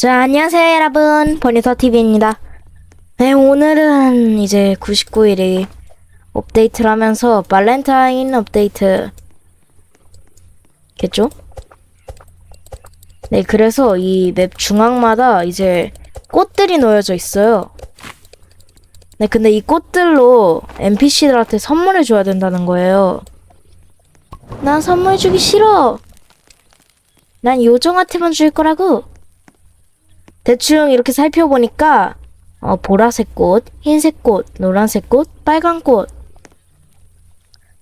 자, 안녕하세요, 여러분. 버니터 TV입니다. 네, 오늘은 이제 99일이 업데이트를 하면서 발렌타인 업데이트 겠죠? 네, 그래서 이 맵 중앙마다 이제 꽃들이 놓여져 있어요. 네, 근데 이 꽃들로 NPC들한테 선물을 줘야 된다는 거예요. 난 선물 주기 싫어. 난 요정한테만 줄 거라고. 대충 이렇게 살펴보니까 어, 보라색 꽃, 흰색 꽃, 노란색 꽃, 빨간 꽃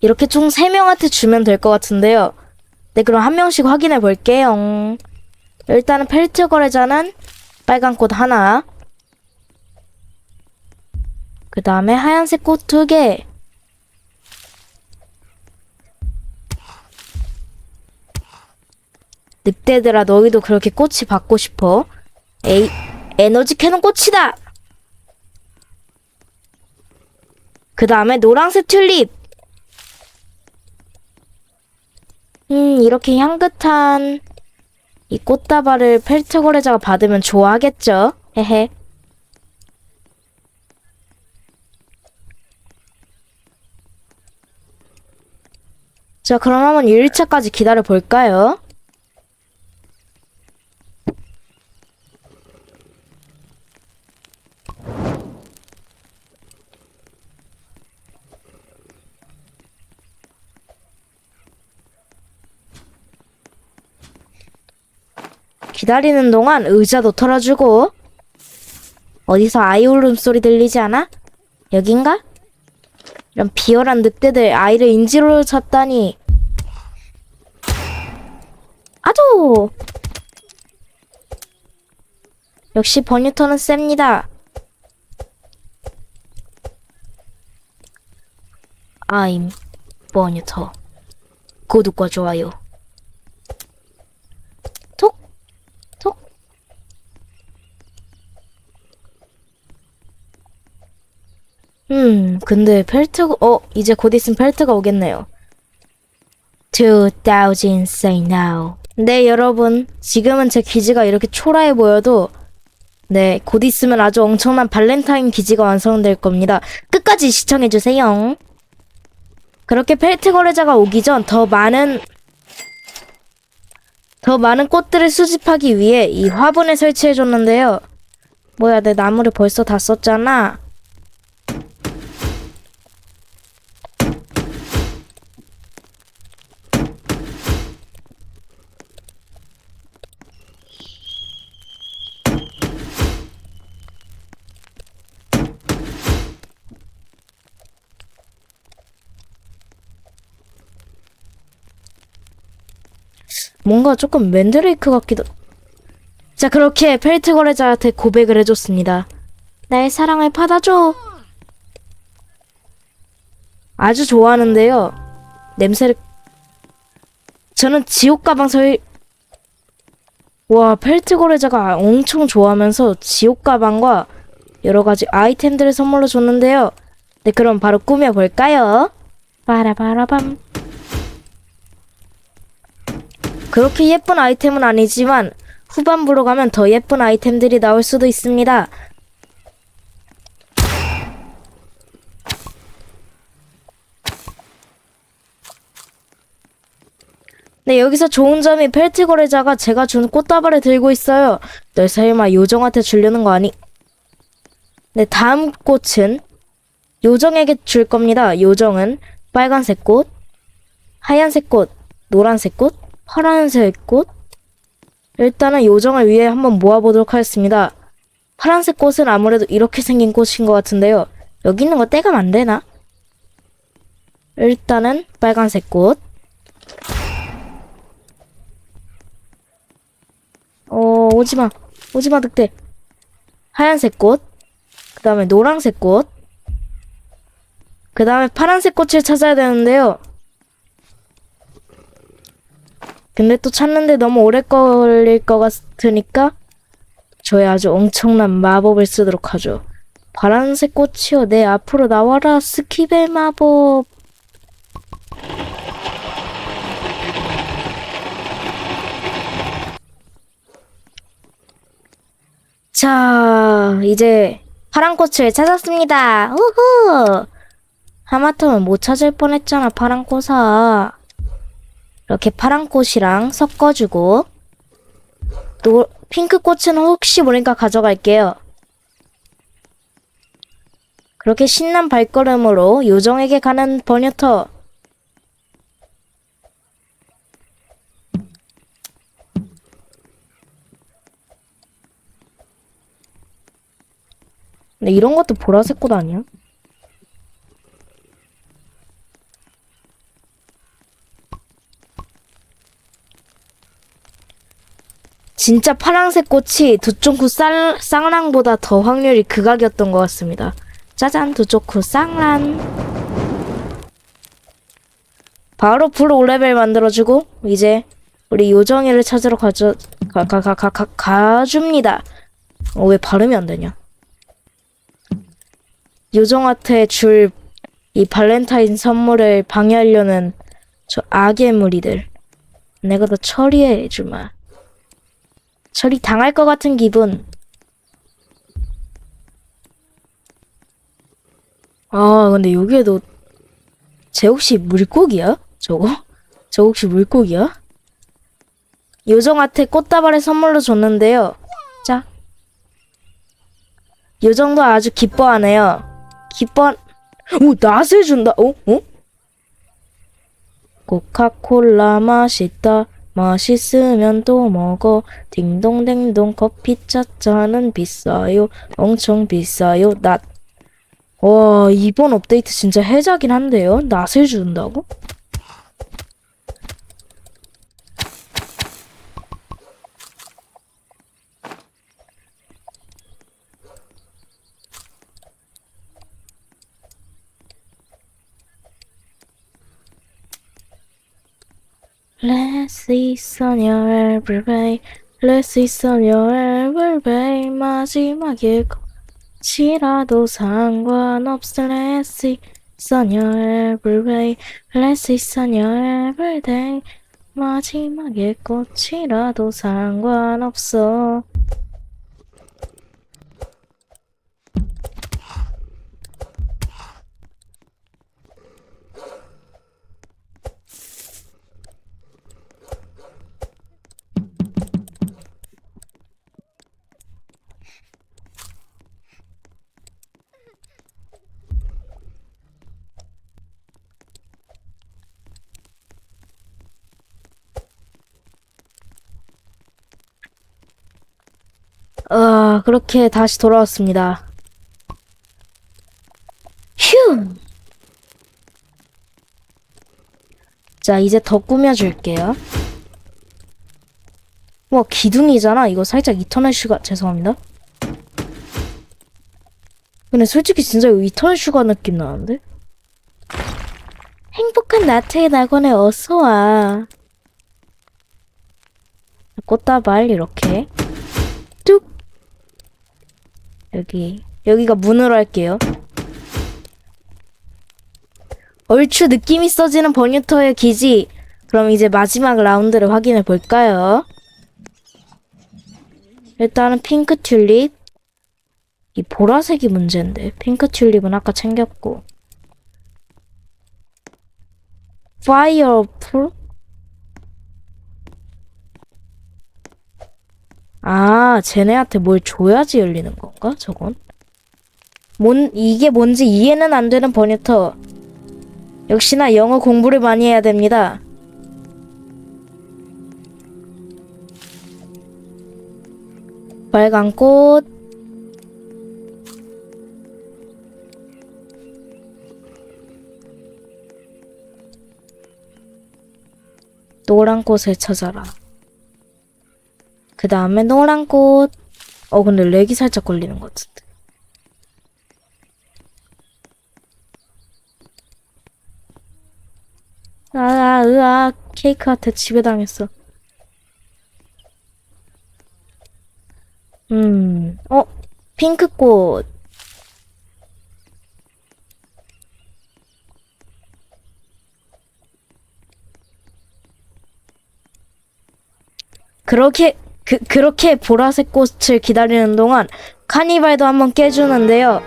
이렇게 총 3명한테 주면 될 것 같은데요. 네, 그럼 한 명씩 확인해 볼게요. 일단은 펠트 거래자는 빨간 꽃 하나 그 다음에 하얀색 꽃 두 개. 늑대들아 너희도 그렇게 꽃이 받고 싶어? 에이 에너지 캐논 꽃이다! 그 다음에 노란색 튤립! 음 이렇게 향긋한 이 꽃다발을 펠트 거래자가 받으면 좋아하겠죠? 헤헤 자, 그럼 한번 1차까지 기다려 볼까요? 기다리는 동안 의자도 털어주고 어디서 아이 울음 소리 들리지 않아? 여긴가? 이런 비열한 늑대들 아이를 인지로 잡다니. 아도! 역시 버니터는 셉니다. I'm 버니터. 구독과 좋아요. 근데 펠트가, 어, 이제 곧 있으면 펠트가 오겠네요. 2000 say now. 네, 여러분. 지금은 제 기지가 이렇게 초라해 보여도, 네, 곧 있으면 아주 엄청난 발렌타인 기지가 완성될 겁니다. 끝까지 시청해주세요. 그렇게 펠트 거래자가 오기 전 더 많은, 더 많은 꽃들을 수집하기 위해 이 화분을 설치해줬는데요. 뭐야, 내 나무를 벌써 다 썼잖아. 뭔가 조금 맨드레이크 같기도. 자, 그렇게 펠트 거래자한테 고백을 해줬습니다. 나의 사랑을 받아줘. 아주 좋아하는데요. 냄새를. 저는 지옥 가방 설. 와, 펠트 거래자가 엄청 좋아하면서 지옥 가방과 여러 가지 아이템들을 선물로 줬는데요. 네, 그럼 바로 꾸며볼까요? 빠라바라밤. 그렇게 예쁜 아이템은 아니지만 후반부로 가면 더 예쁜 아이템들이 나올 수도 있습니다. 네, 여기서 좋은 점이 펠트 거래자가 제가 준 꽃다발을 들고 있어요. 널 설마 요정한테 주려는 거 아니? 네, 다음 꽃은 요정에게 줄 겁니다. 요정은 빨간색 꽃, 하얀색 꽃, 노란색 꽃, 파란색 꽃? 일단은 요정을 위해 한번 모아보도록 하겠습니다. 파란색 꽃은 아무래도 이렇게 생긴 꽃인 것 같은데요. 여기 있는 거 떼가면 안 되나? 일단은 빨간색 꽃. 어, 오지마. 오지마, 늑대. 하얀색 꽃. 그 다음에 노란색 꽃. 그 다음에 파란색 꽃을 찾아야 되는데요. 근데 또 찾는데 너무 오래 걸릴 것 같으니까 저희 아주 엄청난 마법을 쓰도록 하죠. 파란색 꽃이여 내 앞으로 나와라 스키벨 마법 자, 이제 파란 꽃을 찾았습니다. 우후! 하마터면 못 찾을 뻔했잖아, 파란 꽃아. 이렇게 파란 꽃이랑 섞어주고, 또 핑크 꽃은 혹시 모르니까 가져갈게요. 그렇게 신난 발걸음으로 요정에게 가는 버녀터. 근데 이런 것도 보라색 꽃 아니야? 진짜 파란색 꽃이 두쫑쿠 쌀, 쌍랑보다 더 확률이 극악이었던 것 같습니다. 짜잔 두쫑쿠 쌍란 바로 프로 5레벨 만들어주고 이제 우리 요정이를 찾으러 가져 가가가가 가, 가줍니다. 어, 왜 발음이 안 되냐? 요정한테 줄 이 발렌타인 선물을 방해하려는 저 악의 무리들. 내가 더 처리해 주마. 처리 당할 것 같은 기분. 아, 근데 여기에도 쟤 혹시 물고기야? 저거? 저 혹시 물고기야? 요정한테 꽃다발을 선물로 줬는데요. 자. 요정도 아주 기뻐하네요. 기뻐, 오, 낫을 준다. 어? 어? 코카콜라 맛있다. 맛있으면 또 먹어. 딩동댕동 커피 차차는 비싸요. 엄청 비싸요. 낫. 와, 이번 업데이트 진짜 해자긴 한데요. 낫을 준다고? Let's see on your everyday Let's see on your everyday 마지막에 꽃이라도 상관없어 Let's see on your everyday Let's see on your everyday 마지막에 꽃이라도 상관없어 아, 그렇게 다시 돌아왔습니다. 휴! 자, 이제 더 꾸며줄게요. 와, 기둥이잖아. 이거 살짝 이터널 슈가, 죄송합니다. 근데 솔직히 진짜 이거 이터널 슈가 느낌 나는데? 행복한 나트의 낙원에 어서와. 꽃다발, 이렇게. 뚝! 여기 여기가 문으로 할게요. 얼추 느낌 있어지는 버뉴터의 기지. 그럼 이제 마지막 라운드를 확인해 볼까요? 일단은 핑크 튤립. 이 보라색이 문제인데 핑크 튤립은 아까 챙겼고. 파이어 풀? 아, 쟤네한테 뭘 줘야지 열리는 건가? 저건? 뭔, 이게 뭔지 이해는 안 되는 버니터. 역시나 영어 공부를 많이 해야 됩니다. 빨간 꽃. 노란 꽃을 찾아라. 그 다음에 노란 꽃. 어, 근데 렉이 살짝 걸리는 것 같은데. 아, 아, 으아, 케이크한테 지배당했어. 음, 어, 핑크꽃. 그렇게 그, 그렇게 보라색 꽃을 기다리는 동안 카니발도 한번 깨주는데요.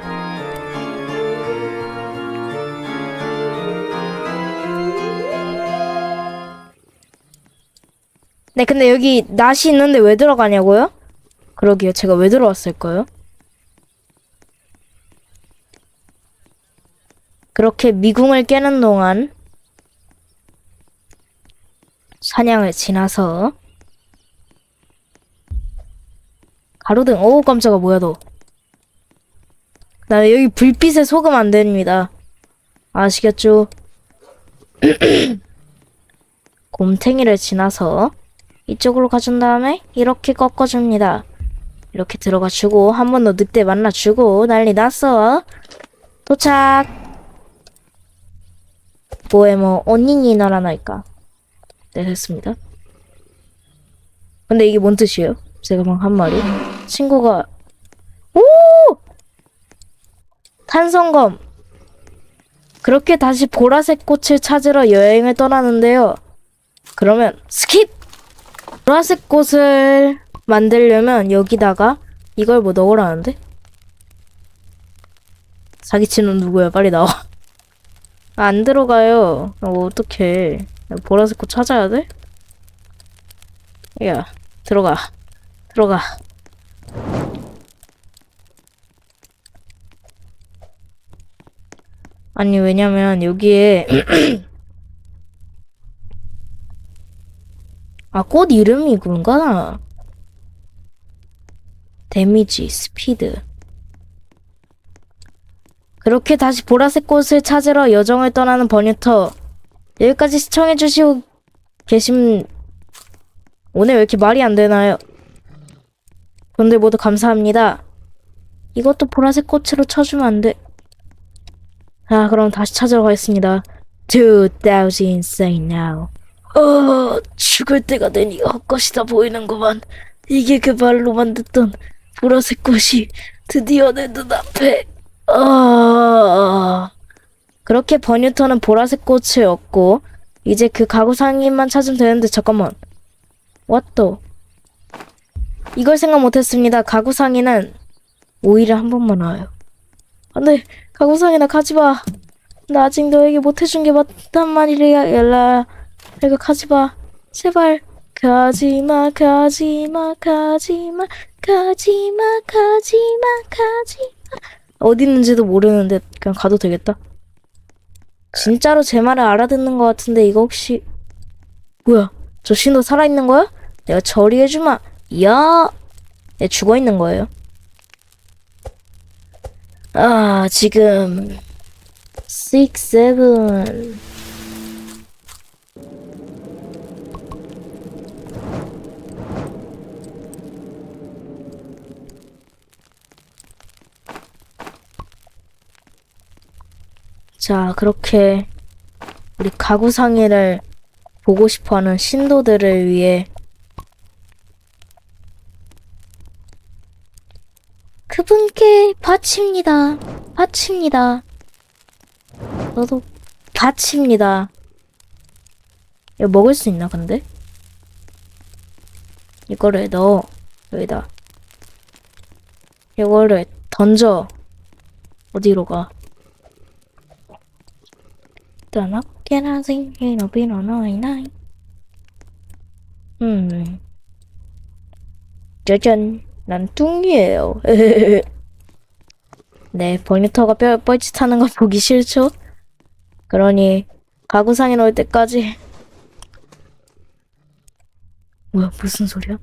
네, 근데 여기 낫이 있는데 왜 들어가냐고요? 그러게요. 제가 왜 들어왔을까요? 그렇게 미궁을 깨는 동안 사냥을 지나서 가로등 어우 깜짝아 뭐야 너. 그다음에 여기 불빛에 속으면 안 됩니다. 아시겠죠? 곰탱이를 지나서 이쪽으로 가준 다음에 이렇게 꺾어줍니다. 이렇게 들어가주고 한 번 더 늑대 만나주고 난리 났어. 도착! 뭐에 뭐 언니니 나라나니까? 네 됐습니다. 근데 이게 뭔 뜻이에요? 제가 막 한 말이 친구가 오! 탄성검. 그렇게 다시 보라색 꽃을 찾으러 여행을 떠나는데요. 그러면 스킵! 보라색 꽃을 만들려면 여기다가 이걸 뭐 넣으라는데? 사기치는 누구야? 빨리 나와. 아, 안 들어가요. 어, 어떡해. 보라색 꽃 찾아야 돼? 야 들어가. 들어가 아니 왜냐면 여기에 아 꽃 이름이 그런가? 데미지 스피드 그렇게 다시 보라색 꽃을 찾으러 여정을 떠나는 버뉴터 여기까지 시청해주시고 계신 오늘 왜 이렇게 말이 안 되나요? 분들 모두 감사합니다. 이것도 보라색 꽃으로 쳐주면 안 돼. 아, 그럼 다시 찾으러 가겠습니다. 2000 insane now. 어, 죽을 때가 되니 헛것이다 보이는구만. 이게 그 말로만 듣던 보라색 꽃이 드디어 내 눈앞에. 아. 그렇게 버뉴터는 보라색 꽃을 얻고 이제 그 가구 상인만 찾으면 되는데 잠깐만. what 이걸 생각 못했습니다. 가구 상인은 오일을 한 번만 와요. 안돼 가구 상인아 가지마. 나 아직 너에게 못해준 게 맞단 말이야 열라. 내가 가지마 제발 가지마 가지마 가지마 가지마 가지마 가지마 어디 있는지도 모르는데 그냥 가도 되겠다. 진짜로 제 말을 알아듣는 것 같은데 이거 혹시 뭐야? 저 신도 살아있는 거야? 내가 처리해주마. 야, 내 죽어 있는 거예요. 아, 지금 6, 7 자, 그렇게 우리 가구 상의를 보고 싶어하는 신도들을 위해 그분께 바칩니다. 바칩니다. 너도 바칩니다. 이거 먹을 수 있나 근데? 이거를 넣어 여기다. 이거를 던져 어디로 가? 떠나게나 생기노 비노 너이 나이 음 짜잔 난 뚱이에요 네 버니터가 뼈, 뻘짓하는 거 보기 싫죠? 그러니 가구상에 넣을 때까지 뭐야 무슨 소리야?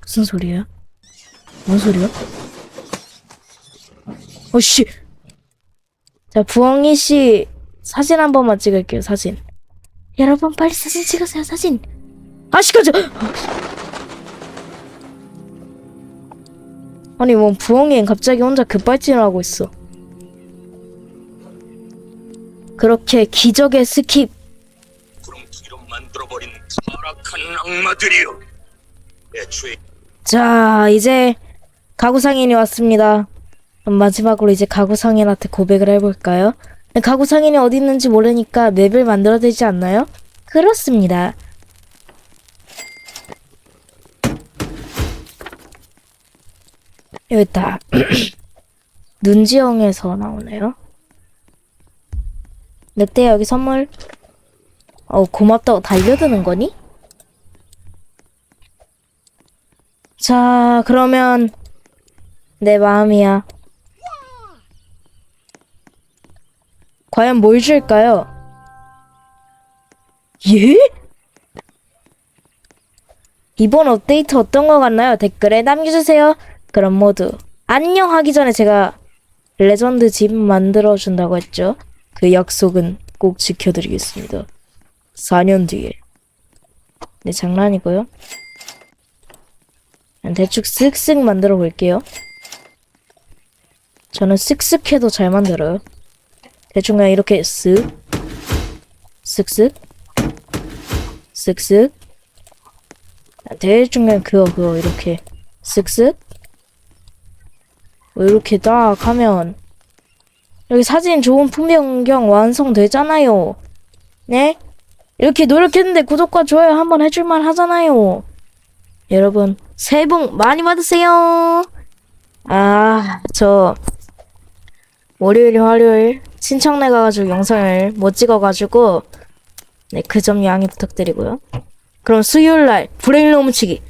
무슨 소리야? 뭔 소리야? 어씨 자 부엉이 씨 사진 한 번만 찍을게요 사진 여러분 빨리 사진 찍으세요 사진 아 시끄러 아니 뭐 부엉이는 갑자기 혼자 급발진을 하고 있어. 그렇게 기적의 스킵. 구름투기로 만들어버린 타락한 악마들이여. 애초에 자 이제 가구상인이 왔습니다. 그럼 마지막으로 이제 가구상인한테 고백을 해볼까요? 가구상인이 어디 있는지 모르니까 맵을 만들어야 되지 않나요? 그렇습니다 여기 있다. 눈지영에서 나오네요. 늑대 여기 선물. 어 고맙다고 달려드는 거니? 자 그러면 내 마음이야. 과연 뭘 줄까요? 예? 이번 업데이트 어떤 거 같나요? 댓글에 남겨주세요. 그럼 모두 안녕 하기 전에 제가 레전드 집 만들어 준다고 했죠. 그 약속은 꼭 지켜드리겠습니다. 4년 뒤에. 네, 장난이고요. 대충 쓱쓱 만들어 볼게요. 저는 쓱쓱해도 잘 만들어요. 대충 그냥 이렇게 쓱, 쓱쓱, 쓱쓱. 대충 그냥 그거 그거 이렇게 쓱쓱. 뭐 이렇게 딱 하면 여기 사진 좋은 풍경 완성되잖아요. 네? 이렇게 노력했는데 구독과 좋아요 한번 해줄만 하잖아요. 여러분 새해 복 많이 받으세요. 아, 저 월요일, 화요일 신청내 가가지고 영상을 못 찍어가지고 네, 그 점 양해 부탁드리고요. 그럼 수요일 날 브레인 넘치기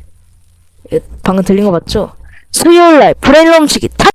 방금 들린 거 맞죠? 수요일 날 브레인 넘치기 타